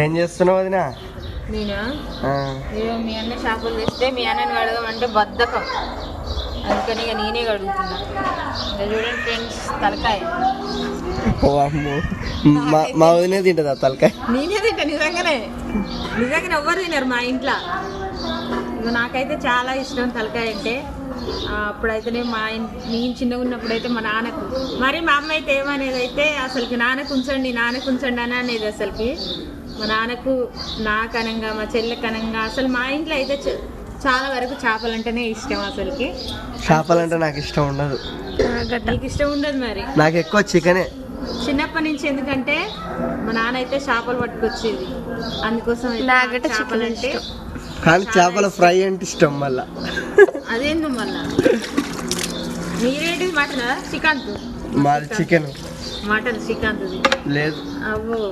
ఏం చేస్తున్నావు వదినా? నేను? మీ అన్న చేపలు తెస్తే మీ అన్నని కడగమంటే బద్ధకం. అందుకని ఇక నేనే కడుగుతున్నా. ఇక చూడండి ఫ్రెండ్స్ తలకాయ. మా వదినే తింటుందా తలకాయ? నేనే తింటా నిజంగానే. నిజంగానే ఎవ్వరు తినరు మా ఇంట్లో. నాకైతే చాలా ఇష్టం తలకాయ అంటే. అప్పుడైతేనే మా నేను చిన్నగా ఉన్నప్పుడైతే మా నాన్నకు. మరి మా అమ్మ అయితే ఏమనేది అయితే అసలుకి నాన్నకు ఉంచండి నాన్నకు ఉంచండి అని అనేది అసలుకి. మా నాన్నకు నాకు అనంగా మా చెల్లెకి అనంగా అసలు మా ఇంట్లో అయితే చాలా వరకు చేపలు అంటేనే ఇష్టం అసలుకి. చేపలంటే నాకు ఇష్టం ఉండదు. నీకు ఇష్టం ఉండదు మరి? నాకు ఎక్కువ చికెనే. చిన్నప్పటి నుంచి ఎందుకంటే మా నాన్న అయితే చేపలు పట్టుకొచ్చేది. అందుకోసం చేపలు అంటే కానీ చేపల ఫ్రై అంటే ఇష్టం మళ్ళా. అదేందో మళ్ళా? మీరేంటి మటన్? శ్రీకాంత్ మాది చికెన్. మటన్ శ్రీకాంత్ లేదు. అవ్వో.